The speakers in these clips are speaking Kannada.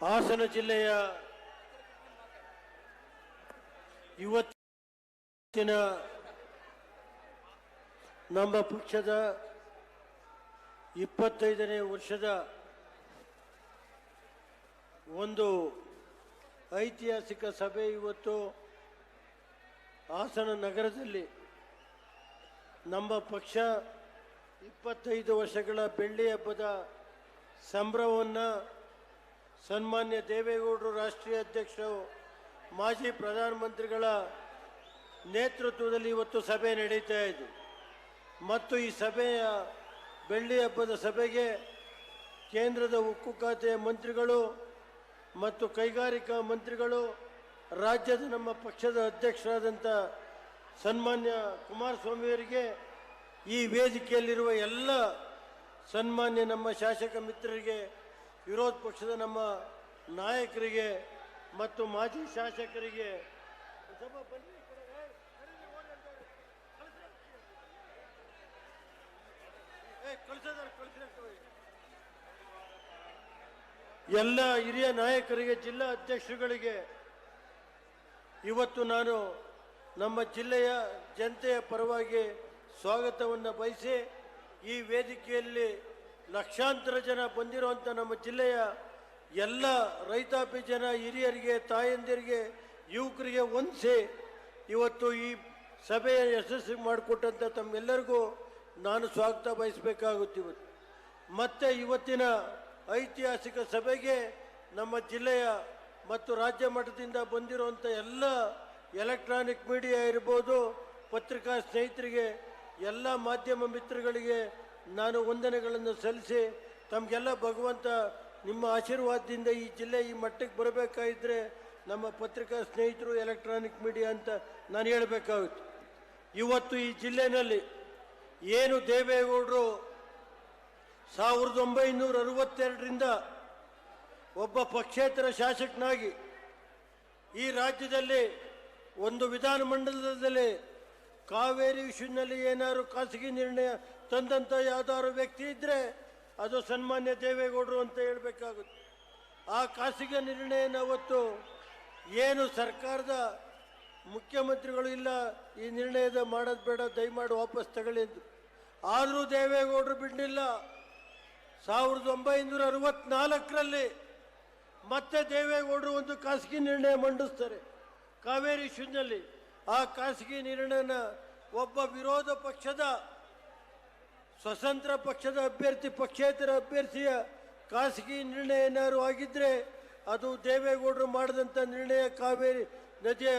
ಹಾಸನ ಜಿಲ್ಲೆಯ ಇವತ್ತಿನ ನಮ್ಮ ಪಕ್ಷದ ಇಪ್ಪತ್ತೈದನೇ ವರ್ಷದ ಒಂದು ಐತಿಹಾಸಿಕ ಸಭೆ ಇವತ್ತು ಹಾಸನ ನಗರದಲ್ಲಿ. ನಮ್ಮ ಪಕ್ಷ ಇಪ್ಪತ್ತೈದು ವರ್ಷಗಳ ಬೆಳ್ಳಿ ಹಬ್ಬದ ಸಂಭ್ರಮವನ್ನು ಸನ್ಮಾನ್ಯ ದೇವೇಗೌಡರು ರಾಷ್ಟ್ರೀಯ ಅಧ್ಯಕ್ಷರು, ಮಾಜಿ ಪ್ರಧಾನಮಂತ್ರಿಗಳ ನೇತೃತ್ವದಲ್ಲಿ ಇವತ್ತು ಸಭೆ ನಡೀತಾ ಇದೆ. ಮತ್ತು ಈ ಸಭೆಯ ಬೆಳ್ಳಿ ಹಬ್ಬದ ಸಭೆಗೆ ಕೇಂದ್ರದ ಉಕ್ಕು ಖಾತೆಯ ಮಂತ್ರಿಗಳು ಮತ್ತು ಕೈಗಾರಿಕಾ ಮಂತ್ರಿಗಳು, ರಾಜ್ಯದ ನಮ್ಮ ಪಕ್ಷದ ಅಧ್ಯಕ್ಷರಾದಂಥ ಸನ್ಮಾನ್ಯ ಕುಮಾರಸ್ವಾಮಿಯವರಿಗೆ ಈ ವೇದಿಕೆಯಲ್ಲಿರುವ ಎಲ್ಲ ಸನ್ಮಾನ್ಯ ನಮ್ಮ ಶಾಸಕ ಮಿತ್ರರಿಗೆ ವಿರೋಧ ಪಕ್ಷದ ನಮ್ಮ ನಾಯಕರಿಗೆ ಮತ್ತು ಮಾಜಿ ಶಾಸಕರಿಗೆ. ಎಲ್ಲ ಹಿರಿಯ ನಾಯಕರಿಗೆ, ಜಿಲ್ಲಾ ಅಧ್ಯಕ್ಷರುಗಳಿಗೆ ಇವತ್ತು ನಾನು ನಮ್ಮ ಜಿಲ್ಲೆಯ ಜನತೆಯ ಪರವಾಗಿ ಸ್ವಾಗತವನ್ನು ಬಯಸಿ ಈ ವೇದಿಕೆಯಲ್ಲಿ ಲಕ್ಷಾಂತರ ಜನ ಬಂದಿರುವಂಥ ನಮ್ಮ ಜಿಲ್ಲೆಯ ಎಲ್ಲ ರೈತಾಪಿ ಜನ, ಹಿರಿಯರಿಗೆ, ತಾಯಂದಿರಿಗೆ, ಯುವಕರಿಗೆ ಹೊಂದಿಸಿ ಇವತ್ತು ಈ ಸಭೆಯ ಯಶಸ್ವಿ ಮಾಡಿಕೊಟ್ಟಂಥ ತಮ್ಮೆಲ್ಲರಿಗೂ ನಾನು ಸ್ವಾಗತ ಬಯಸಬೇಕಾಗುತ್ತೆ ಇವತ್ತು. ಮತ್ತು ಇವತ್ತಿನ ಐತಿಹಾಸಿಕ ಸಭೆಗೆ ನಮ್ಮ ಜಿಲ್ಲೆಯ ಮತ್ತು ರಾಜ್ಯ ಮಟ್ಟದಿಂದ ಬಂದಿರುವಂಥ ಎಲ್ಲ ಎಲೆಕ್ಟ್ರಾನಿಕ್ ಮೀಡಿಯಾ ಇರ್ಬೋದು, ಪತ್ರಿಕಾ ಸ್ನೇಹಿತರಿಗೆ, ಎಲ್ಲ ಮಾಧ್ಯಮ ಮಿತ್ರಗಳಿಗೆ ನಾನು ವಂದನೆಗಳನ್ನು ಸಲ್ಲಿಸಿ ತಮಗೆಲ್ಲ ಭಗವಂತ ನಿಮ್ಮ ಆಶೀರ್ವಾದದಿಂದ ಈ ಜಿಲ್ಲೆ ಈ ಮಟ್ಟಕ್ಕೆ ಬರಬೇಕಾಗಿದ್ದರೆ ನಮ್ಮ ಪತ್ರಿಕಾ ಸ್ನೇಹಿತರು ಎಲೆಕ್ಟ್ರಾನಿಕ್ ಮೀಡಿಯಾ ಅಂತ ನಾನು ಹೇಳಬೇಕಾಗುತ್ತೆ. ಇವತ್ತು ಈ ಜಿಲ್ಲೆಯಲ್ಲಿ ಏನು ದೇವೇಗೌಡರು ಸಾವಿರದ ಒಂಬೈನೂರ ಅರವತ್ತೆರಡರಿಂದ ಒಬ್ಬ ಪಕ್ಷೇತರ ಶಾಸಕನಾಗಿ ಈ ರಾಜ್ಯದಲ್ಲಿ ಒಂದು ವಿಧಾನಮಂಡಲದಲ್ಲಿ ಕಾವೇರಿ ವಿಷಯದಲ್ಲಿ ಏನಾದರೂ ಖಾಸಗಿ ನಿರ್ಣಯ ತಂದಂಥ ಯಾವ್ದಾದ್ರು ವ್ಯಕ್ತಿ ಇದ್ದರೆ ಅದು ಸನ್ಮಾನ್ಯ ದೇವೇಗೌಡರು ಅಂತ ಹೇಳಬೇಕಾಗುತ್ತೆ. ಆ ಖಾಸಗಿ ನಿರ್ಣಯನ ಅವತ್ತು ಏನು ಸರ್ಕಾರದ ಮುಖ್ಯಮಂತ್ರಿಗಳು ಇಲ್ಲ, ಈ ನಿರ್ಣಯದ ಮಾಡೋದು ಬೇಡ, ದಯಮಾಡಿ ವಾಪಸ್ ತಗೊಳ್ಳಿ ಆದರೂ ದೇವೇಗೌಡರು ಬಿಡಲಿಲ್ಲ. ಸಾವಿರದ ಒಂಬೈನೂರ ಅರವತ್ನಾಲ್ಕರಲ್ಲಿ ಮತ್ತೆ ದೇವೇಗೌಡರು ಒಂದು ಖಾಸಗಿ ನಿರ್ಣಯ ಮಂಡಿಸ್ತಾರೆ, ಕಾವೇರಿ ಇಶ್ಯೂನಲ್ಲಿ ಆ ಖಾಸಗಿ ನಿರ್ಣಯನ ಒಬ್ಬ ವಿರೋಧ ಪಕ್ಷದ ಸ್ವತಂತ್ರ ಪಕ್ಷದ ಅಭ್ಯರ್ಥಿ ಪಕ್ಷೇತರ ಅಭ್ಯರ್ಥಿಯ ಖಾಸಗಿ ನಿರ್ಣಯ ಏನಾದ್ರು ಆಗಿದ್ದರೆ ಅದು ದೇವೇಗೌಡರು ಮಾಡಿದಂಥ ನಿರ್ಣಯ ಕಾವೇರಿ ನದಿಯ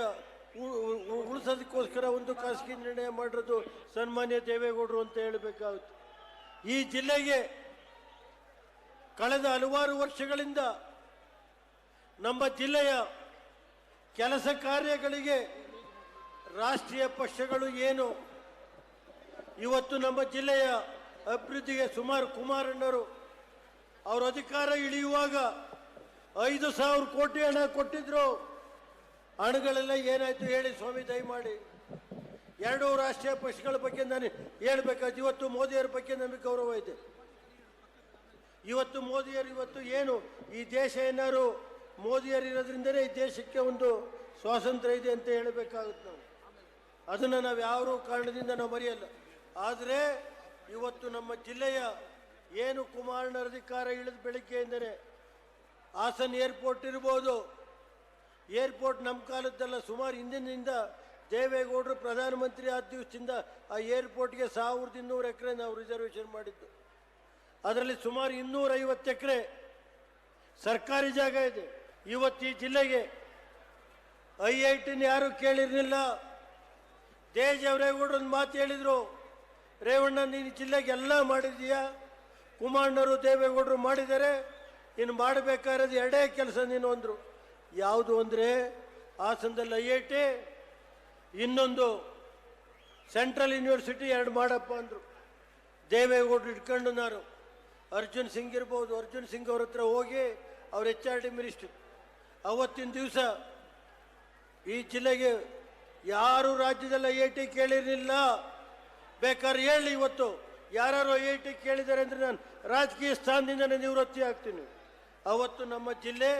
ಉಳಿಸೋದಕ್ಕೋಸ್ಕರ ಒಂದು ಖಾಸಗಿ ನಿರ್ಣಯ ಮಾಡಿರೋದು ಸನ್ಮಾನ್ಯ ದೇವೇಗೌಡರು ಅಂತ ಹೇಳಬೇಕಾಗುತ್ತೆ. ಈ ಜಿಲ್ಲೆಗೆ ಕಳೆದ ಹಲವಾರು ವರ್ಷಗಳಿಂದ ನಮ್ಮ ಜಿಲ್ಲೆಯ ಕೆಲಸ ಕಾರ್ಯಗಳಿಗೆ ರಾಷ್ಟ್ರೀಯ ಪಕ್ಷಗಳು ಏನು? ಇವತ್ತು ನಮ್ಮ ಜಿಲ್ಲೆಯ ಅಭಿವೃದ್ಧಿಗೆ ಸುಮಾರು ಕುಮಾರಣ್ಣರು ಅವರ ಅಧಿಕಾರ ಇಳಿಯುವಾಗ ಐದು ಸಾವಿರ ಕೋಟಿ ಹಣ ಕೊಟ್ಟಿದ್ರು. ಹಣಗಳೆಲ್ಲ ಏನಾಯ್ತು ಹೇಳಿ ಸ್ವಾಮಿ ದಯಮಾಡಿ. ಎರಡು ರಾಷ್ಟ್ರೀಯ ಪಕ್ಷಗಳ ಬಗ್ಗೆ ನಾನು ಹೇಳ್ಬೇಕಾಯ್ತು. ಇವತ್ತು ಮೋದಿಯವರ ಬಗ್ಗೆ ನಮಗೆ ಗೌರವ ಇದೆ. ಇವತ್ತು ಮೋದಿಯರು ಇವತ್ತು ಏನು ಈ ದೇಶ ಏನಾರು ಮೋದಿಯರು ಇರೋದ್ರಿಂದಲೇ ಈ ದೇಶಕ್ಕೆ ಒಂದು ಸ್ವಾತಂತ್ರ್ಯ ಇದೆ ಅಂತ ಹೇಳಬೇಕಾಗುತ್ತೆ ನಾವು. ಅದನ್ನು ನಾವು ಯಾವ ಕಾರಣದಿಂದ ನಾವು ಮರೆಯಲ್ಲ. ಆದರೆ ಇವತ್ತು ನಮ್ಮ ಜಿಲ್ಲೆಯ ಏನು ಕುಮಾರನ ಅಧಿಕಾರ ಇಳಿದ ಬೆಳಿಗ್ಗೆಯಿಂದಲೇ ಹಾಸನ್ ಏರ್ಪೋರ್ಟ್ ಇರ್ಬೋದು. ಏರ್ಪೋರ್ಟ್ ನಮ್ಮ ಕಾಲದ್ದಲ್ಲ ಸುಮಾರು ಹಿಂದಿನಿಂದ ದೇವೇಗೌಡರು ಪ್ರಧಾನಮಂತ್ರಿ ಆದ ದಿವಸದಿಂದ ಆ ಏರ್ಪೋರ್ಟ್ಗೆ ಸಾವಿರದ ಇನ್ನೂರು ಎಕರೆ ನಾವು ರಿಸರ್ವೇಷನ್ ಮಾಡಿದ್ದು. ಅದರಲ್ಲಿ ಸುಮಾರು ಇನ್ನೂರೈವತ್ತು ಎಕರೆ ಸರ್ಕಾರಿ ಜಾಗ ಇದೆ. ಇವತ್ತು ಈ ಜಿಲ್ಲೆಗೆ ಐ ಐ ಟಿನ ಯಾರು ಕೇಳಿರಲಿಲ್ಲ. ದೇಜವರೇಗೌಡರು ಒಂದು ಮಾತು ಹೇಳಿದರು. ರೇವಣ್ಣ, ನೀನು ಜಿಲ್ಲೆಗೆ ಎಲ್ಲ ಮಾಡಿದೀಯಾ ಕುಮಾರಣ್ಣರು, ದೇವೇಗೌಡರು ಮಾಡಿದ್ದಾರೆ. ಇನ್ನು ಮಾಡಬೇಕಾಗಿರೋದು ಎರಡೇ ಕೆಲಸ ನೀನು ಅಂದರು. ಯಾವುದು ಅಂದರೆ ಹಾಸನದಲ್ಲಿ ಐ ಐ ಟಿ, ಇನ್ನೊಂದು ಸೆಂಟ್ರಲ್ ಯೂನಿವರ್ಸಿಟಿ ಎರಡು ಮಾಡಪ್ಪ ಅಂದರು. ದೇವೇಗೌಡರು ಇಟ್ಕೊಂಡು ನಾನು. ಅರ್ಜುನ್ ಸಿಂಗ್ ಇರ್ಬೋದು. ಅರ್ಜುನ್ ಸಿಂಗ್ ಅವ್ರ ಹತ್ರ ಹೋಗಿ ಅವ್ರ ಎಚ್ ಆರ್ ಡಿ ಮಿನಿಸ್ಟ್ರಿ ಅವತ್ತಿನ ದಿವಸ ಈ ಜಿಲ್ಲೆಗೆ ಯಾರು ರಾಜ್ಯದಲ್ಲಿ ಐ ಐ ಟಿ ಕೇಳಿರಲಿಲ್ಲ. ಬೇಕಾದ್ರೆ ಹೇಳಿ ಇವತ್ತು. ಯಾರು ಐ ಐ ಟಿ ಕೇಳಿದ್ದಾರೆ ಅಂದರೆ ನಾನು ರಾಜಕೀಯ ಸ್ಥಾನದಿಂದ ನಿವೃತ್ತಿ ಆಗ್ತೀನಿ. ಅವತ್ತು ನಮ್ಮ ಜಿಲ್ಲೆ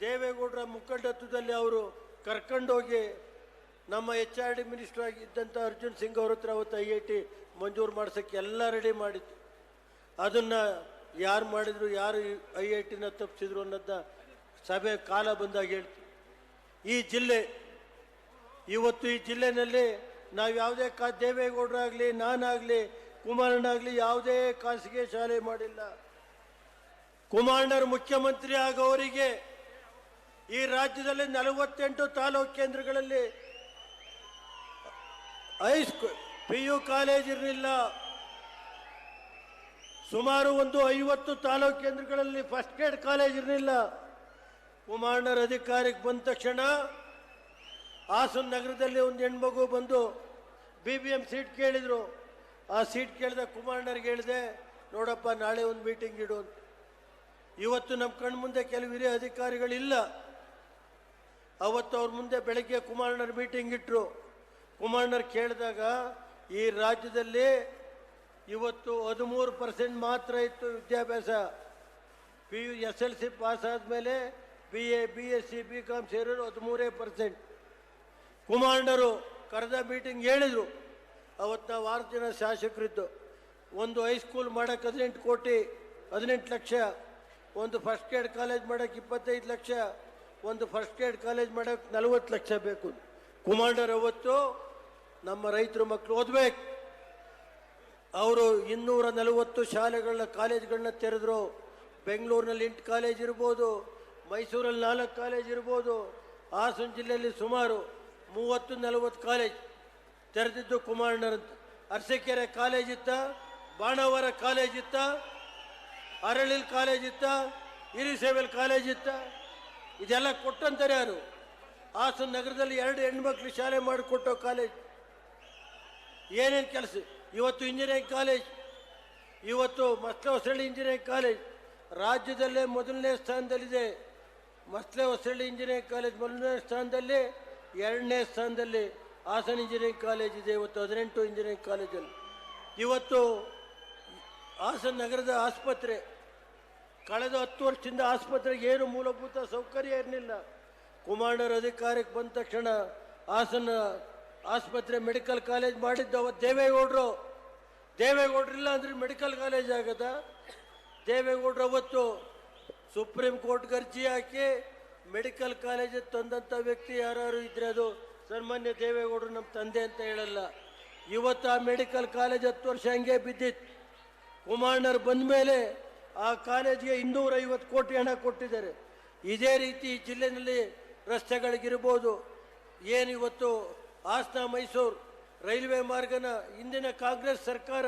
ದೇವೇಗೌಡರ ಮುಖಂಡತ್ವದಲ್ಲಿ ಅವರು ಕರ್ಕೊಂಡೋಗಿ ನಮ್ಮ ಎಚ್ ಆರ್ ಡಿ ಮಿನಿಸ್ಟರ್ ಆಗಿದ್ದಂಥ ಅರ್ಜುನ್ ಸಿಂಗ್ ಅವ್ರ ಹತ್ರ ಅವತ್ತು ಐ ಐ ಟಿ ಮಂಜೂರು ಮಾಡ್ಸೋಕ್ಕೆ ಎಲ್ಲ ರೆಡಿ ಮಾಡಿತ್ತು ಅದನ್ನು ಯಾರು ಮಾಡಿದ್ರು, ಯಾರು ಐ ಐ ಟಿನ ತಪ್ಪಿಸಿದ್ರು ಅನ್ನೋದನ್ನ ಸಭೆ ಕಾಲ ಬಂದಾಗ ಹೇಳ್ತೀವಿ ಈ ಜಿಲ್ಲೆ, ಇವತ್ತು ಈ ಜಿಲ್ಲೆನಲ್ಲಿ ನಾವು ಯಾವುದೇ ಕಾ ದೇವೇಗೌಡರಾಗಲಿ, ನಾನಾಗಲಿ, ಕುಮಾರಣ್ಣಾಗಲಿ ಯಾವುದೇ ಖಾಸಗಿ ಶಾಲೆ ಮಾಡಿಲ್ಲ. ಕುಮಾರಣ್ಣರು ಮುಖ್ಯಮಂತ್ರಿ ಆಗೋರಿಗೆ ಈ ರಾಜ್ಯದಲ್ಲಿ ನಲವತ್ತೆಂಟು ತಾಲೂಕು ಕೇಂದ್ರಗಳಲ್ಲಿ ಹೈಸ್ಕೂ ಪಿ ಯು ಕಾಲೇಜ್ ಇರಲಿಲ್ಲ. ಸುಮಾರು ಒಂದು ಐವತ್ತು ತಾಲೂಕು ಕೇಂದ್ರಗಳಲ್ಲಿ ಫಸ್ಟ್ ಗ್ರೇಡ್ ಕಾಲೇಜ್ ಇರಲಿಲ್ಲ. ಕುಮಾರಣ್ಣರ ಅಧಿಕಾರಕ್ಕೆ ಬಂದ ತಕ್ಷಣ ಹಾಸನ ನಗರದಲ್ಲಿ ಒಂದು ಹೆಣ್ಮಗು ಬಂದು ಬಿ ಬಿ ಎಂ ಸೀಟ್ ಕೇಳಿದ್ರು. ಆ ಸೀಟ್ ಕೇಳಿದ ಕುಮಾರಣ್ಣರಿಗೆ ಹೇಳಿದೆ, ನೋಡಪ್ಪ, ನಾಳೆ ಒಂದು ಮೀಟಿಂಗ್ ಇಡು ಇವತ್ತು ನಮ್ಮ ಕಣ್ಮುಂದೆ ಕೆಲವು ಹಿರಿಯ ಅಧಿಕಾರಿಗಳಿಲ್ಲ. ಅವತ್ತು ಅವ್ರ ಮುಂದೆ ಬೆಳಗ್ಗೆ ಕುಮಾರಣ್ಣರ ಮೀಟಿಂಗ್ ಇಟ್ಟರು ಕುಮಾರಣ್ಣರು ಕೇಳಿದಾಗ, ಈ ರಾಜ್ಯದಲ್ಲಿ ಇವತ್ತು ಹದಿಮೂರು ಪರ್ಸೆಂಟ್ ಮಾತ್ರ ಇತ್ತು ವಿದ್ಯಾಭ್ಯಾಸ. P U S L C pass ಆದಮೇಲೆ B A B S C B com ಸೇರೋರು ಹದಿಮೂರೇ ಪರ್ಸೆಂಟ್ ಕುಮಾರಣ್ಣರು ಕರೆದ ಮೀಟಿಂಗ್ ಹೇಳಿದರು. ಅವತ್ತು ಆರು ಜನ ಶಾಸಕರಿದ್ದು, ಒಂದು ಹೈಸ್ಕೂಲ್ ಮಾಡೋಕ್ಕೆ ಹದಿನೆಂಟು ಕೋಟಿ, ಹದಿನೆಂಟು ಲಕ್ಷ, ಒಂದು ಫಸ್ಟ್ ಗ್ರೇಡ್ ಕಾಲೇಜ್ ಮಾಡೋಕ್ಕೆ ಇಪ್ಪತ್ತೈದು ಲಕ್ಷ, ಒಂದು ಫಸ್ಟ್ ಗ್ರೇಡ್ ಕಾಲೇಜ್ ಮಾಡೋಕ್ಕೆ ನಲವತ್ತು ಲಕ್ಷ ಬೇಕು. ಕುಮಾರಣ್ಣರು ಅವತ್ತು ನಮ್ಮ ರೈತರು ಮಕ್ಕಳು ಓದ್ಬೇಕು. ಅವರು ಇನ್ನೂರ ನಲವತ್ತು ಶಾಲೆಗಳನ್ನ, ಕಾಲೇಜ್ಗಳನ್ನ ತೆರೆದ್ರು. ಬೆಂಗಳೂರಿನಲ್ಲಿ ಎಂಟು ಕಾಲೇಜ್ ಇರ್ಬೋದು, ಮೈಸೂರಲ್ಲಿ ನಾಲ್ಕು ಕಾಲೇಜ್ ಇರ್ಬೋದು, ಹಾಸನ ಜಿಲ್ಲೆಯಲ್ಲಿ ಸುಮಾರು ಮೂವತ್ತು ನಲವತ್ತು ಕಾಲೇಜ್ ತೆರೆದಿದ್ದು ಕುಮಾರಣ್ಣರಂತ. ಅರಸೀಕೆರೆ ಕಾಲೇಜ್ ಇತ್ತ, ಬಾಣವರ ಕಾಲೇಜ್ ಇತ್ತ, ಅರಳಿಲ್ ಕಾಲೇಜ್ ಇತ್ತ, ಹಿರಿಸೇವೆಲ್ ಕಾಲೇಜ್ ಇತ್ತ. ಇದೆಲ್ಲ ಕೊಟ್ಟಂತಾರೆ ಯಾರು? ಹಾಸನ ನಗರದಲ್ಲಿ ಎರಡು ಹೆಣ್ಮಕ್ಳು ಶಾಲೆ ಮಾಡಿಕೊಟ್ಟೋ ಕಾಲೇಜ್. ಏನೇನು ಕೆಲಸ? ಇವತ್ತು ಇಂಜಿನಿಯರಿಂಗ್ ಕಾಲೇಜ್, ಇವತ್ತು ಮಸ್ಲೆ ಹೊಸಳ್ಳಿ ಇಂಜಿನಿಯರಿಂಗ್ ಕಾಲೇಜ್. ರಾಜ್ಯದಲ್ಲೇ ಮೊದಲನೇ ಸ್ಥಾನದಲ್ಲಿದೆ ಮಸ್ಲೆ ಹೊಸಳ್ಳಿ ಇಂಜಿನಿಯರಿಂಗ್ ಕಾಲೇಜ್ ಮೊದಲನೇ ಸ್ಥಾನದಲ್ಲಿ. ಎರಡನೇ ಸ್ಥಾನದಲ್ಲಿ ಹಾಸನ ಇಂಜಿನಿಯರಿಂಗ್ ಕಾಲೇಜ್ ಇದೆ, ಇವತ್ತು ಹದಿನೆಂಟು ಇಂಜಿನಿಯರಿಂಗ್ ಕಾಲೇಜಲ್ಲಿ. ಇವತ್ತು ಹಾಸನ ನಗರದ ಆಸ್ಪತ್ರೆ, ಕಳೆದ ಹತ್ತು ವರ್ಷದಿಂದ ಆಸ್ಪತ್ರೆಗೆ ಏನು ಮೂಲಭೂತ ಸೌಕರ್ಯ ಇರಲಿಲ್ಲ. ಕುಮಾರಣ್ಣರ ಅಧಿಕಾರಕ್ಕೆ ಬಂದ ತಕ್ಷಣ ಹಾಸನ ಆಸ್ಪತ್ರೆ ಮೆಡಿಕಲ್ ಕಾಲೇಜ್ ಮಾಡಿದ್ದು ಅವತ್ತು ದೇವೇಗೌಡರು. ದೇವೇಗೌಡರಿಲ್ಲ ಅಂದರೆ ಮೆಡಿಕಲ್ ಕಾಲೇಜ್ ಆಗದ? ದೇವೇಗೌಡರು ಅವತ್ತು ಸುಪ್ರೀಂ ಕೋರ್ಟ್ಗೆ ಅರ್ಜಿ ಹಾಕಿ ಮೆಡಿಕಲ್ ಕಾಲೇಜ್ ತಂದಂಥ ವ್ಯಕ್ತಿ ಯಾರು ಇದ್ರೆ ಅದು ಸನ್ಮಾನ್ಯ ದೇವೇಗೌಡರು ನಮ್ಮ ತಂದೆ ಅಂತ ಹೇಳಲ್ಲ. ಇವತ್ತು ಆ ಮೆಡಿಕಲ್ ಕಾಲೇಜ್ ಹತ್ತು ವರ್ಷ ಹಂಗೆ ಬಿದ್ದಿತ್ತು ಕುಮಾರಣ್ಣರು ಬಂದ ಮೇಲೆ ಆ ಕಾಲೇಜ್ಗೆ ಇನ್ನೂರೈವತ್ತು ಕೋಟಿ ಹಣ ಕೊಟ್ಟಿದ್ದಾರೆ. ಇದೇ ರೀತಿ ಜಿಲ್ಲೆಯಲ್ಲಿ ರಸ್ತೆಗಳಿಗಿರ್ಬೋದು. ಏನು ಇವತ್ತು ಹಾಸನ ಮೈಸೂರು ರೈಲ್ವೆ ಮಾರ್ಗನ ಹಿಂದಿನ ಕಾಂಗ್ರೆಸ್ ಸರ್ಕಾರ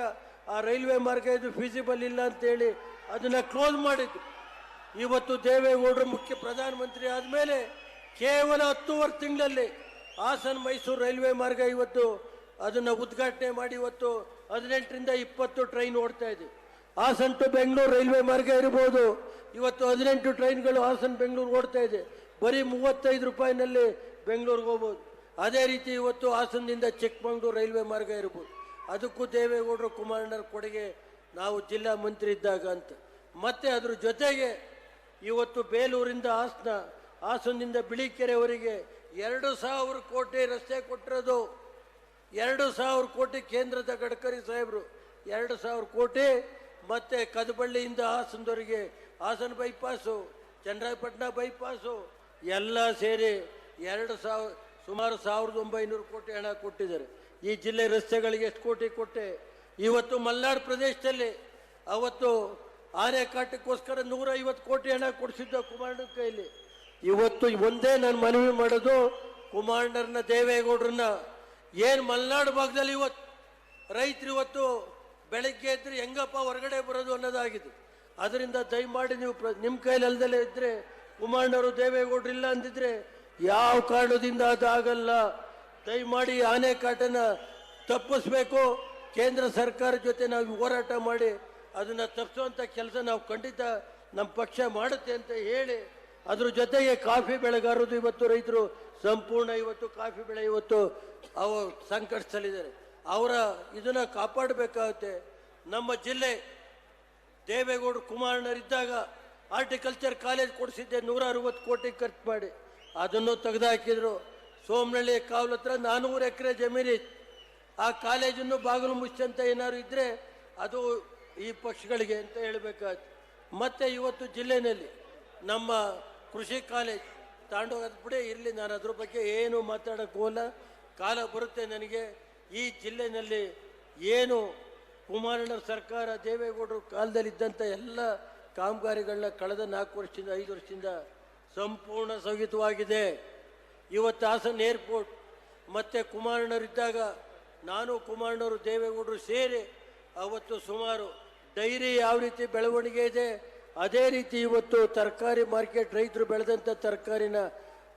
ಆ ರೈಲ್ವೆ ಮಾರ್ಗ ಇದು ಫೀಸಿಬಲ್ ಇಲ್ಲ ಅಂತೇಳಿ ಅದನ್ನು ಕ್ಲೋಸ್ ಮಾಡಿದ್ದು. ಇವತ್ತು ದೇವೇಗೌಡರು ಮುಖ್ಯ ಪ್ರಧಾನಮಂತ್ರಿ ಆದಮೇಲೆ ಕೇವಲ ಹತ್ತೂವರೆ ತಿಂಗಳಲ್ಲಿ ಹಾಸನ ಮೈಸೂರು ರೈಲ್ವೆ ಮಾರ್ಗ ಇವತ್ತು ಅದನ್ನು ಉದ್ಘಾಟನೆ ಮಾಡಿ ಇವತ್ತು ಹದಿನೆಂಟರಿಂದ ಇಪ್ಪತ್ತು ಟ್ರೈನ್ ಓಡ್ತಾ ಇದೆ. ಹಾಸನ ಟು ಬೆಂಗಳೂರು ರೈಲ್ವೆ ಮಾರ್ಗ ಇರ್ಬೋದು. ಇವತ್ತು ಹದಿನೆಂಟು ಟ್ರೈನ್ಗಳು ಹಾಸನ ಬೆಂಗಳೂರು ಓಡ್ತಾ ಇದೆ. ಬರೀ ಮೂವತ್ತೈದು ರೂಪಾಯಿನಲ್ಲಿ ಬೆಂಗಳೂರಿಗೆ ಹೋಗ್ಬೋದು. ಅದೇ ರೀತಿ ಇವತ್ತು ಹಾಸನದಿಂದ ಚಿಕ್ಕಮಗಳೂರು ರೈಲ್ವೆ ಮಾರ್ಗ ಇರ್ಬೋದು. ಅದಕ್ಕೂ ದೇವೇಗೌಡರು ಕುಮಾರಣ್ಣರ ಕೊಡುಗೆ ನಾವು ಜಿಲ್ಲಾ ಮಂತ್ರಿ ಇದ್ದಾಗ ಅಂತ. ಮತ್ತೆ ಅದ್ರ ಜೊತೆಗೆ ಇವತ್ತು ಬೇಲೂರಿಂದ ಹಾಸನ ಹಾಸನದಿಂದ ಬಿಳಿಕೆರೆವರೆಗೆ ಎರಡು ಸಾವಿರ ಕೋಟಿ ರಸ್ತೆ ಕೊಟ್ಟಿರೋದು. ಎರಡು ಸಾವಿರ ಕೋಟಿ ಕೇಂದ್ರದ ಗಡ್ಕರಿ ಸಾಹೇಬರು. ಎರಡು ಸಾವಿರ ಕೋಟಿ ಮತ್ತು ಕದಬಳ್ಳಿಯಿಂದ ಹಾಸನದವರಿಗೆ ಹಾಸನ ಬೈಪಾಸು ಚನ್ನರಾಯಪಟ್ಟಣ ಬೈಪಾಸು ಎಲ್ಲ ಸೇರಿ ಎರಡು ಸಾವಿರ, ಸುಮಾರು ಸಾವಿರದ ಒಂಬೈನೂರು ಕೋಟಿ ಹಣ ಕೊಟ್ಟಿದ್ದಾರೆ. ಈ ಜಿಲ್ಲೆ ರಸ್ತೆಗಳಿಗೆ ಎಷ್ಟು ಕೋಟಿ ಕೊಟ್ಟೆ? ಇವತ್ತು ಮಲ್ನಾಡು ಪ್ರದೇಶದಲ್ಲಿ ಅವತ್ತು ಆನೆಕಾಟಕ್ಕೋಸ್ಕರ ನೂರ ಐವತ್ತು ಕೋಟಿ ಹಣ ಕೊಡಿಸಿದ್ದ ಕುಮಾರನ ಕೈಲಿ. ಇವತ್ತು ಒಂದೇ ನಾನು ಮನವಿ ಮಾಡೋದು ಕುಮಾರಣ್ಣರನ್ನ ದೇವೇಗೌಡ್ರನ್ನ. ಏನು ಮಲೆನಾಡು ಭಾಗದಲ್ಲಿ ಇವತ್ತು ರೈತರು ಇವತ್ತು ಬೆಳಗ್ಗೆ ಇದ್ರೆ ಹೆಂಗಪ್ಪ ಹೊರಗಡೆ ಬರೋದು ಅನ್ನೋದಾಗಿದೆ. ಅದರಿಂದ ದಯಮಾಡಿ ನೀವು ಪ್ರ ನಿಮ್ಮ ಕೈಲಿ ಅಲ್ಲದಲ್ಲೇ ಇದ್ದರೆ ಕುಮಾರಣ್ಣವರು ದೇವೇಗೌಡರು ಇಲ್ಲ ಅಂದಿದ್ರೆ ಯಾವ ಕಾರಣದಿಂದ ಅದಾಗಲ್ಲ. ದಯಮಾಡಿ ಆನೆಕಾಟನ ತಪ್ಪಿಸ್ಬೇಕು. ಕೇಂದ್ರ ಸರ್ಕಾರ ಜೊತೆ ನಾವು ಹೋರಾಟ ಮಾಡಿ ಅದನ್ನು ತಪ್ಪಿಸುವಂಥ ಕೆಲಸ ನಾವು ಖಂಡಿತ ನಮ್ಮ ಪಕ್ಷ ಮಾಡುತ್ತೆ ಅಂತ ಹೇಳಿ, ಅದ್ರ ಜೊತೆಗೆ ಕಾಫಿ ಬೆಳೆಗಾರರು ಇವತ್ತು ರೈತರು ಸಂಪೂರ್ಣ ಇವತ್ತು ಕಾಫಿ ಬೆಳೆ ಇವತ್ತು ಅವರು ಸಂಕಷ್ಟದಲ್ಲಿದ್ದಾರೆ. ಅವರ ಇದನ್ನ ಕಾಪಾಡಬೇಕಾಗುತ್ತೆ. ನಮ್ಮ ಜಿಲ್ಲೆ ದೇವೇಗೌಡ ಕುಮಾರಣ್ಣರಿದ್ದಾಗ ಆರ್ಟಿಕಲ್ಚರ್ ಕಾಲೇಜ್ ಕೊಡಿಸಿದ್ದೆ ನೂರ ಅರವತ್ತು ಕೋಟಿ ಖರ್ಚು ಮಾಡಿ. ಅದನ್ನು ತೆಗೆದುಹಾಕಿದ್ರು ಸೋಮನಹಳ್ಳಿ ಕಾವಲ ಹತ್ರ ನಾನ್ನೂರು ಎಕರೆ ಜಮೀನಿತ್ತು ಆ ಕಾಲೇಜನ್ನು ಬಾಗಿಲು ಮುಚ್ಚಂತ ಏನಾದ್ರು ಇದ್ದರೆ ಅದು ಈ ಪಕ್ಷಗಳಿಗೆ ಅಂತ ಹೇಳಬೇಕಾಯ್ತು. ಮತ್ತೆ ಇವತ್ತು ಜಿಲ್ಲೆಯಲ್ಲಿ ನಮ್ಮ ಕೃಷಿ ಕಾಲೇಜ್ ತಾಂಡೋಗೋದು ಬಿಡಿ ಇರಲಿ ನಾನು ಅದ್ರ ಬಗ್ಗೆ ಏನು ಮಾತಾಡೋಕ್ಕೋಲ್ಲ ಕಾಲ ಬರುತ್ತೆ ನನಗೆ. ಈ ಜಿಲ್ಲೆಯಲ್ಲಿ ಏನು ಕುಮಾರಣ್ಣರ ಸರ್ಕಾರ, ದೇವೇಗೌಡರು ಕಾಲದಲ್ಲಿ ಇದ್ದಂಥ ಎಲ್ಲ ಕಾಮಗಾರಿಗಳನ್ನ ಕಳೆದ ನಾಲ್ಕು ವರ್ಷದಿಂದ, ಐದು ವರ್ಷದಿಂದ ಸಂಪೂರ್ಣ ಸ್ಥಗಿತವಾಗಿದೆ ಇವತ್ತು ಹಾಸನ ಏರ್ಪೋರ್ಟ್ ಮತ್ತು ಕುಮಾರಣ್ಣರಿದ್ದಾಗ ನಾನು ಕುಮಾರಣ್ಣವರು ದೇವೇಗೌಡರು ಸೇರಿ ಅವತ್ತು ಸುಮಾರು ಡೈರಿ ಯಾವ ರೀತಿ ಬೆಳವಣಿಗೆ ಇದೆ? ಅದೇ ರೀತಿ ಇವತ್ತು ತರಕಾರಿ ಮಾರ್ಕೆಟ್ ರೈತರು ಬೆಳೆದಂಥ ತರಕಾರಿನ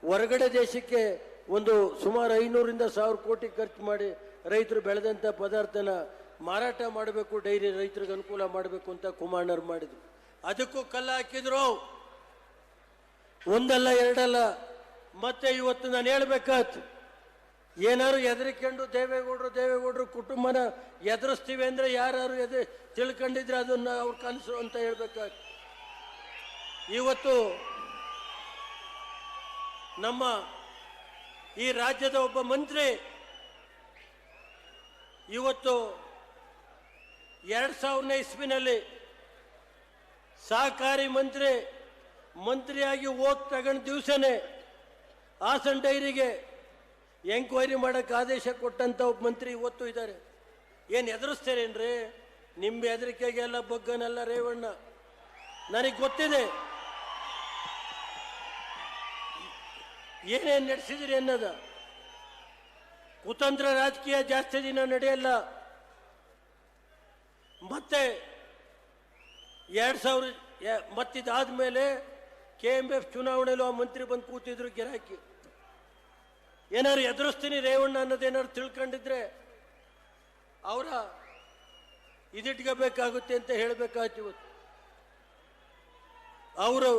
ಹೊರಗಡೆ ದೇಶಕ್ಕೆ ಒಂದು ಸುಮಾರು ಐನೂರಿಂದ ಸಾವಿರ ಕೋಟಿ ಖರ್ಚು ಮಾಡಿ ರೈತರು ಬೆಳೆದಂಥ ಪದಾರ್ಥನ ಮಾರಾಟ ಮಾಡಬೇಕು, ಡೈರಿ ರೈತರಿಗೆ ಅನುಕೂಲ ಮಾಡಬೇಕು ಅಂತ ಕುಮಾರಣ್ಣರು ಮಾಡಿದ್ರು. ಅದಕ್ಕೂ ಕಲ್ಲ ಹಾಕಿದ್ರು. ಒಂದಲ್ಲ ಎರಡಲ್ಲ, ಮತ್ತೆ ಇವತ್ತು ನಾನು ಹೇಳ್ಬೇಕಾಯ್ತು ಏನಾರು ಹೆದರಿಕೊಂಡು ದೇವೇಗೌಡರು ದೇವೇಗೌಡರು ಕುಟುಂಬನ ಎದುರಿಸ್ತೀವಿ ಅಂದ್ರೆ ಯಾರು ಎದೆ ತಿಳ್ಕೊಂಡಿದ್ರೆ ಅದನ್ನ ಅವ್ರ ಕನಸು ಅಂತ ಹೇಳ್ಬೇಕಾಯ್ತು ಇವತ್ತು ನಮ್ಮ ಈ ರಾಜ್ಯದ ಒಬ್ಬ ಮಂತ್ರಿ ಇವತ್ತು ಎರಡು ಸಾವಿರನೇ ಇಸ್ವಿನಲ್ಲಿ ಸಹಕಾರಿ ಮಂತ್ರಿ, ಮಂತ್ರಿಯಾಗಿ ಹೋಗ್ ತಗೊಂಡ ದಿವಸನೇ ಹಾಸನ್ ಡೈರಿಗೆ ಎಂಕ್ವೈರಿ ಮಾಡೋಕ್ಕೆ ಆದೇಶ ಕೊಟ್ಟಂತ ಒಬ್ಬ ಮಂತ್ರಿ ಇವತ್ತು ಇದ್ದಾರೆ. ಏನು ಎದುರಿಸ್ತೇನೆ ನಿಮ್ಮ ಹೆದರಿಕೆಗೆಲ್ಲ ಬಗ್ಗನೆಲ್ಲ ರೇವಣ್ಣ. ನನಗೆ ಗೊತ್ತಿದೆ. ಏನೇನು ನಡೆಸಿದ್ರಿ ಅನ್ನೋದ. ಕುತಂತ್ರ ರಾಜಕೀಯ ಜಾಸ್ತಿ ದಿನ ನಡೆಯಲ್ಲ. ಮತ್ತೆ ಎರಡು ಸಾವಿರ ಮತ್ತಿದಾದ ಮತ್ತಿದಾದ್ಮೇಲೆ ಕೆ ಎಂ ಎಫ್ ಚುನಾವಣೆಯಲ್ಲೂ ಆ ಮಂತ್ರಿ ಬಂದು ಕೂತಿದ್ರು ಗಿರಾಕಿ. ಏನಾದ್ರು ಎದುರಿಸ್ತೀನಿ ರೇವಣ್ಣ ಅನ್ನೋದೇನಾದ್ರು ತಿಳ್ಕೊಂಡಿದ್ರೆ ಅವರ ಇದಿಟ್ಕೋಬೇಕಾಗುತ್ತೆ ಅಂತ ಹೇಳಬೇಕಾಯ್ತು ಇವತ್ತು. ಅವರು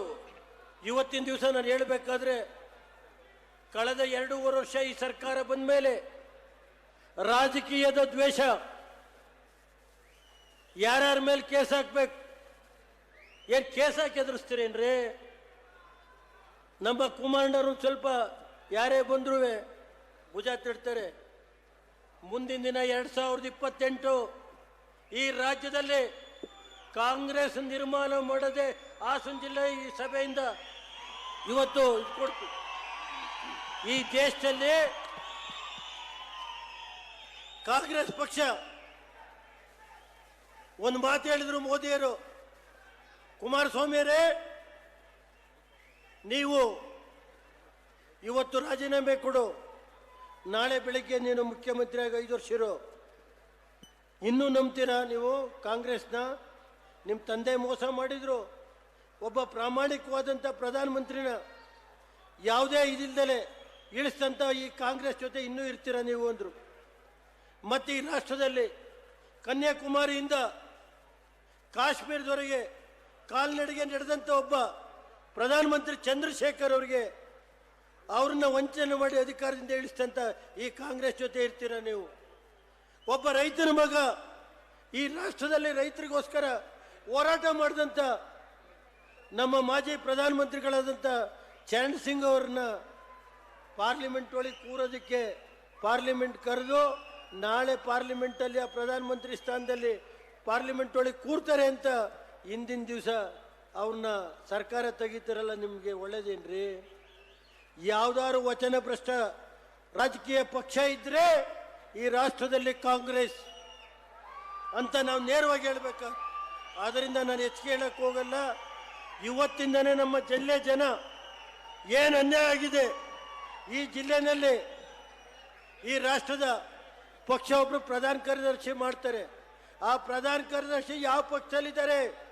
ಇವತ್ತಿನ ದಿವಸ ನಾನು ಹೇಳಬೇಕಾದ್ರೆ ಕಳೆದ ಎರಡೂವರೆ ವರ್ಷ ಈ ಸರ್ಕಾರ ಬಂದ ಮೇಲೆ ರಾಜಕೀಯದ ದ್ವೇಷ. ಯಾರ್ಯಾರ ಮೇಲೆ ಕೇಸ್ ಹಾಕ್ಬೇಕು? ಏನು ಕೇಸ್ ಹಾಕಿ ಎದುರಿಸ್ತೀರೇನ್ರಿ? ನಮ್ಮ ಕುಮಾರಣ್ಣರು ಸ್ವಲ್ಪ ಯಾರೇ ಬಂದ್ರೂ ಭುಜ ತಿಡ್ತಾರೆ ಮುಂದಿನ ದಿನ ಎರಡ್ ಸಾವಿರದ ಇಪ್ಪತ್ತೆಂಟು, ಈ ರಾಜ್ಯದಲ್ಲಿ ಕಾಂಗ್ರೆಸ್ ನಿರ್ಮಾಣ ಮಾಡದೆ ಹಾಸನ ಜಿಲ್ಲೆ ಈ ಸಭೆಯಿಂದ ಇವತ್ತು ಕೊಡ್ತು. ಈ ದೇಶದಲ್ಲಿ ಕಾಂಗ್ರೆಸ್ ಪಕ್ಷ, ಒಂದು ಮಾತು ಹೇಳಿದ್ರು ಮೋದಿಯವರು, ಕುಮಾರಸ್ವಾಮಿಯರೇ, ನೀವು ಇವತ್ತು ರಾಜೀನಾಮೆ ಕೊಡು. ನಾಳೆ ಬೆಳಿಗ್ಗೆ ನೀನು ಮುಖ್ಯಮಂತ್ರಿಯಾಗಿ ಐದು ವರ್ಷ ಇರು. ಇನ್ನೂ ನಂಬ್ತೀರಾ ನೀವು ಕಾಂಗ್ರೆಸ್ನ? ನಿಮ್ಮ ತಂದೆ ಮೋಸ ಮಾಡಿದ್ರು. ಒಬ್ಬ ಪ್ರಾಮಾಣಿಕವಾದಂಥ ಪ್ರಧಾನಮಂತ್ರಿನ ಯಾವುದೇ ಇದಿಲ್ದಲೆ ಇಳಿಸ್ತಂಥ ಈ ಕಾಂಗ್ರೆಸ್ ಜೊತೆ ಇನ್ನೂ ಇರ್ತೀರಾ ನೀವು ಅಂದರು. ಮತ್ತು ಈ ರಾಷ್ಟ್ರದಲ್ಲಿ ಕನ್ಯಾಕುಮಾರಿಯಿಂದ ಕಾಶ್ಮೀರದವರೆಗೆ ಕಾಲ್ನಡಿಗೆ ನಡೆದಂಥ ಒಬ್ಬ ಪ್ರಧಾನಮಂತ್ರಿ ಚಂದ್ರಶೇಖರ್ ಅವರಿಗೆ ಅವ್ರನ್ನ ವಂಚನೆ ಮಾಡಿ ಅಧಿಕಾರದಿಂದ ಇಳಿಸ್ತಂತ ಈ ಕಾಂಗ್ರೆಸ್ ಜೊತೆ ಇರ್ತೀರ ನೀವು? ಒಬ್ಬ ರೈತನ ಮಗ ಈ ರಾಷ್ಟ್ರದಲ್ಲಿ ರೈತರಿಗೋಸ್ಕರ ಹೋರಾಟ ಮಾಡಿದಂಥ ನಮ್ಮ ಮಾಜಿ ಪ್ರಧಾನಮಂತ್ರಿಗಳಾದಂಥ ಚರಣ್ ಸಿಂಗ್ ಅವ್ರನ್ನ ಪಾರ್ಲಿಮೆಂಟ್ ಒಳಗೆ ಕೂರೋದಕ್ಕೆ ಪಾರ್ಲಿಮೆಂಟ್ ಕರೆದು ನಾಳೆ ಪಾರ್ಲಿಮೆಂಟಲ್ಲಿ ಆ ಪ್ರಧಾನಮಂತ್ರಿ ಸ್ಥಾನದಲ್ಲಿ ಪಾರ್ಲಿಮೆಂಟ್ ಒಳಗೆ ಕೂರ್ತಾರೆ ಅಂತ ಹಿಂದಿನ ದಿವಸ ಅವ್ರನ್ನ ಸರ್ಕಾರ ತೆಗಿತಾರಲ್ಲ ನಿಮಗೆ ಒಳ್ಳೇದೇನ್ರಿ? ಯಾವ್ದಾದ್ರು ವಚನ ಭ್ರಷ್ಟ ರಾಜಕೀಯ ಪಕ್ಷ ಇದ್ರೆ ಈ ರಾಷ್ಟ್ರದಲ್ಲಿ ಕಾಂಗ್ರೆಸ್ ಅಂತ ನಾವು ನೇರವಾಗಿ ಹೇಳ್ಬೇಕು. ಆದ್ದರಿಂದ ನಾನು ಹೆಚ್ಚಿಗೆ ಹೇಳಕ್ ಹೋಗಲ್ಲ. ಇವತ್ತಿಂದನೇ ನಮ್ಮ ಜಿಲ್ಲೆ ಜನ ಏನು ಅನ್ಯಾಯ ಆಗಿದೆ? ಈ ಜಿಲ್ಲೆನಲ್ಲಿ ಈ ರಾಷ್ಟ್ರದ ಪಕ್ಷ ಒಬ್ರು ಪ್ರಧಾನ ಕಾರ್ಯದರ್ಶಿ ಮಾಡ್ತಾರೆ. ಆ ಪ್ರಧಾನ ಕಾರ್ಯದರ್ಶಿ ಯಾವ ಪಕ್ಷದಲ್ಲಿದ್ದಾರೆ?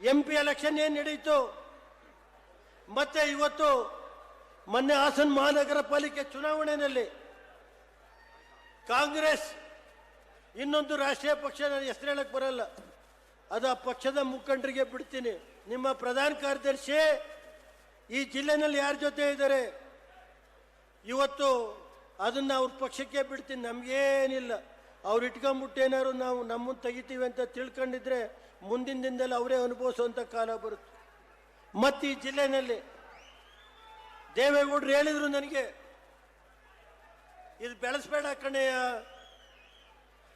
ಎಂ ಪಿ ಎಲೆಕ್ಷನ್ ಏನು ನಡೀತು? ಮತ್ತೆ ಇವತ್ತು ಮೊನ್ನೆ ಹಾಸನ ಮಹಾನಗರ ಪಾಲಿಕೆ ಚುನಾವಣೆಯಲ್ಲಿ ಕಾಂಗ್ರೆಸ್ ಇನ್ನೊಂದು ರಾಷ್ಟ್ರೀಯ ಪಕ್ಷ ನಾನು ಹೆಸರು ಹೇಳಕ್ ಬರಲ್ಲ. ಅದು ಆ ಪಕ್ಷದ ಮುಖಂಡರಿಗೆ ಬಿಡ್ತೀನಿ. ನಿಮ್ಮ ಪ್ರಧಾನ ಕಾರ್ಯದರ್ಶಿ ಈ ಜಿಲ್ಲೆನಲ್ಲಿ ಯಾರ ಜೊತೆ ಇದ್ದಾರೆ? ಇವತ್ತು ಅದನ್ನ ಅವ್ರ ಪಕ್ಷಕ್ಕೆ ಬಿಡ್ತೀನಿ. ನಮಗೇನಿಲ್ಲ. ಅವ್ರು ಇಟ್ಕೊಂಡ್ಬಿಟ್ಟೇನಾರು ನಾವು ನಮ್ಮನ್ನು ತೆಗಿತೀವಿ ಅಂತ ತಿಳ್ಕೊಂಡಿದ್ರೆ ಮುಂದಿನ ದಿನದಲ್ಲಿ ಅವರೇ ಅನುಭವಿಸುವಂಥ ಕಾಲ ಬರುತ್ತೆ. ಮತ್ತು ಈ ಜಿಲ್ಲೆನಲ್ಲಿ ದೇವೇಗೌಡರು ಹೇಳಿದ್ರು ನನಗೆ. ಇದು ಬೆಳೆಸ್ಬೇಡ ಕಣೆಯ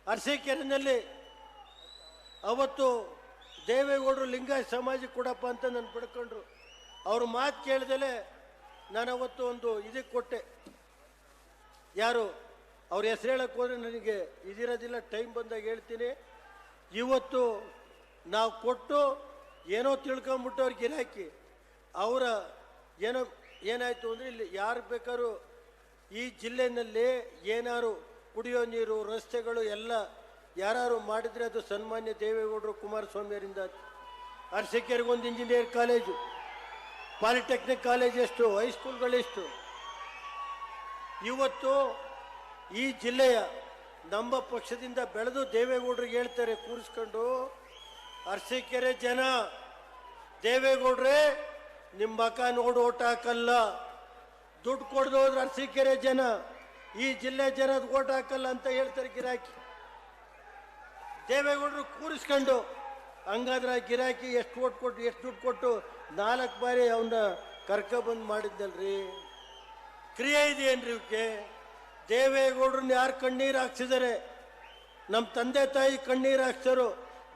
ಅರಸೀಕೆರೆನಲ್ಲಿ. ಅವತ್ತು ದೇವೇಗೌಡರು ಲಿಂಗಾಯತ್ ಸಮಾಜಕ್ಕೆ ಕೊಡಪ್ಪ ಅಂತ ನಾನು ಪಡ್ಕೊಂಡ್ರು. ಅವ್ರ ಮಾತು ಕೇಳ್ದಲೆ ನಾನು ಅವತ್ತು ಒಂದು ಇದಕ್ಕೆ ಕೊಟ್ಟೆ. ಯಾರು, ಅವ್ರ ಹೆಸರು ಹೇಳಕ್ಕೆ ಹೋದ್ರೆ ನನಗೆ ಇದಿರೋದಿಲ್ಲ, ಟೈಮ್ ಬಂದಾಗ ಹೇಳ್ತೀನಿ. ಇವತ್ತು ನಾವು ಕೊಟ್ಟು ಏನೋ ತಿಳ್ಕೊಂಬಿಟ್ಟು ಅವ್ರಿಗೆ ಗಿರಾಕಿ ಅವರ ಏನೋ ಏನಾಯಿತು ಅಂದರೆ ಇಲ್ಲಿ ಯಾರು ಬೇಕಾದ್ರೂ ಈ ಜಿಲ್ಲೆಯಲ್ಲಿ ಏನಾರು ಕುಡಿಯೋ ನೀರು, ರಸ್ತೆಗಳು ಎಲ್ಲ ಯಾರು ಮಾಡಿದರೆ ಅದು ಸನ್ಮಾನ್ಯ ದೇವೇಗೌಡರು ಕುಮಾರಸ್ವಾಮಿಯವರಿಂದ. ಒಂದು ಇಂಜಿನಿಯರ್ ಕಾಲೇಜು ಪಾಲಿಟೆಕ್ನಿಕ್ ಕಾಲೇಜ್ ಎಷ್ಟು ಹೈಸ್ಕೂಲ್ಗಳೆಷ್ಟು ಇವತ್ತು ಈ ಜಿಲ್ಲೆಯ ನಮ್ಮ ಪಕ್ಷದಿಂದ ಬೆಳೆದು ದೇವೇಗೌಡರಿಗೆ ಹೇಳ್ತಾರೆ ಕೂರಿಸ್ಕೊಂಡು, ಅರಸೀಕೆರೆ ಜನ, ದೇವೇಗೌಡ್ರೆ ನಿಮ್ಮ ಮಕ ನೋಡಿ ಓಟ್ ಹಾಕಲ್ಲ. ದುಡ್ಡು ಕೊಡ್ದು ಹೋದ್ರೆ ಅರಸೀಕೆರೆ ಜನ, ಈ ಜಿಲ್ಲೆ ಜನದ ಓಟ್ ಹಾಕಲ್ಲ ಅಂತ ಹೇಳ್ತಾರೆ ಗಿರಾಕಿ. ದೇವೇಗೌಡರು ಕೂರಿಸ್ಕೊಂಡು ಹಂಗಾದ್ರೆ ಗಿರಾಕಿ ಎಷ್ಟು ಓಟ್ ಕೊಟ್ಟು, ಎಷ್ಟು ದುಡ್ಡು ಕೊಟ್ಟು ನಾಲ್ಕು ಬಾರಿ ಅವನ್ನ ಕರ್ಕೊಬಂದು ಮಾಡಿದ್ದಲ್ರಿ? ಕ್ರಿಯೆ ಇದೆಯೇನ್ರಿ ಇವಕ್ಕೆ ದೇವೇಗೌಡರನ್ನ ಯಾರು ಕಣ್ಣೀರು ಹಾಕ್ಸಿದ್ದಾರೆ ನಮ್ಮ ತಂದೆ ತಾಯಿ ಕಣ್ಣೀರು ಹಾಕ್ಸರು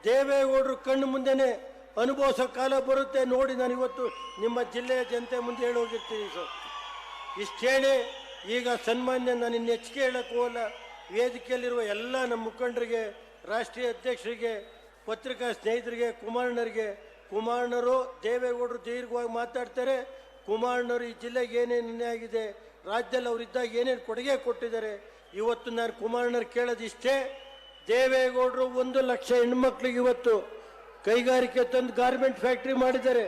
ದೇವೇಗೌಡರು ಕಣ್ಣು ಮುಂದೆನೆ ಅನುಭವಿಸೋ ಕಾಲ ಬರುತ್ತೆ. ನೋಡಿ ನಾನು ಇವತ್ತು ನಿಮ್ಮ ಜಿಲ್ಲೆಯ ಜನತೆ ಮುಂದೆ ಹೇಳಿ ಹೋಗಿರ್ತೀನಿ ಸರ್. ಇಷ್ಟು ಈಗ ಸನ್ಮಾನ್ಯ ನಾನು ಇನ್ನು ಹೆಚ್ಚಿಗೆ ಹೇಳಕ್ಕೆ ವೇದಿಕೆಯಲ್ಲಿರುವ ಎಲ್ಲ ನಮ್ಮ ಮುಖಂಡರಿಗೆ, ರಾಷ್ಟ್ರೀಯ ಅಧ್ಯಕ್ಷರಿಗೆ, ಪತ್ರಿಕಾ ಸ್ನೇಹಿತರಿಗೆ, ಕುಮಾರಣ್ಣರಿಗೆ, ಕುಮಾರಣ್ಣರು ದೇವೇಗೌಡರು ದೀರ್ಘವಾಗಿ ಮಾತಾಡ್ತಾರೆ. ಕುಮಾರಣ್ಣರು ಈ ಜಿಲ್ಲೆಗೆ ಏನೇನು ಆಗಿದೆ, ರಾಜ್ಯದಲ್ಲಿ ಅವರಿದ್ದಾಗ ಏನೇನು ಕೊಡುಗೆ ಕೊಟ್ಟಿದ್ದಾರೆ, ಇವತ್ತು ನಾನು ಕುಮಾರಣ್ಣರು ಕೇಳೋದು ಇಷ್ಟೇ ದೇವೇಗೌಡರು ಒಂದು ಲಕ್ಷ ಹೆಣ್ಮಕ್ಳಿಗೆ ಇವತ್ತು ಕೈಗಾರಿಕೆ ತಂದು ಗಾರ್ಮೆಂಟ್ ಫ್ಯಾಕ್ಟ್ರಿ ಮಾಡಿದ್ದಾರೆ.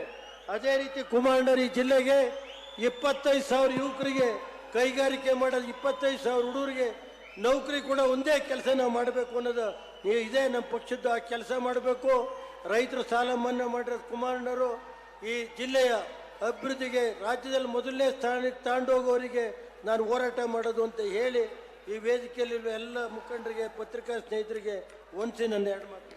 ಅದೇ ರೀತಿ ಕುಮಾಂಡರ್ ಈ ಜಿಲ್ಲೆಗೆ ಇಪ್ಪತ್ತೈದು ಸಾವಿರ ಯುವಕರಿಗೆ ಕೈಗಾರಿಕೆ ಮಾಡೋದು ಇಪ್ಪತ್ತೈದು ಸಾವಿರ ಹುಡುಗರಿಗೆ ನೌಕರಿ ಕೂಡ ಒಂದೇ ಕೆಲಸ ನಾವು ಮಾಡಬೇಕು ಅನ್ನೋದು ಇದೇ ನಮ್ಮ ಪಕ್ಷದ ಕೆಲಸ ಮಾಡಬೇಕು. ರೈತರು ಸಾಲ ಮನ್ನಾ ಮಾಡಿರೋ ಕುಮಾರಣ್ಣರು ಈ ಜಿಲ್ಲೆಯ ಅಭಿವೃದ್ಧಿಗೆ ರಾಜ್ಯದಲ್ಲಿ ಮೊದಲನೇ ಸ್ಥಾನಕ್ಕೆ ತಾಂಡೋಗೋರಿಗೆ ನಾನು ಹೋರಾಟ ಮಾಡೋದು ಅಂತ ಹೇಳಿ ಈ ವೇದಿಕೆಯಲ್ಲಿರುವ ಎಲ್ಲ ಮುಖಂಡರಿಗೆ, ಪತ್ರಿಕಾ ಸ್ನೇಹಿತರಿಗೆ ಒಂದ್ಸಿ ನನ್ನ ಎರಡು ಮಾತು.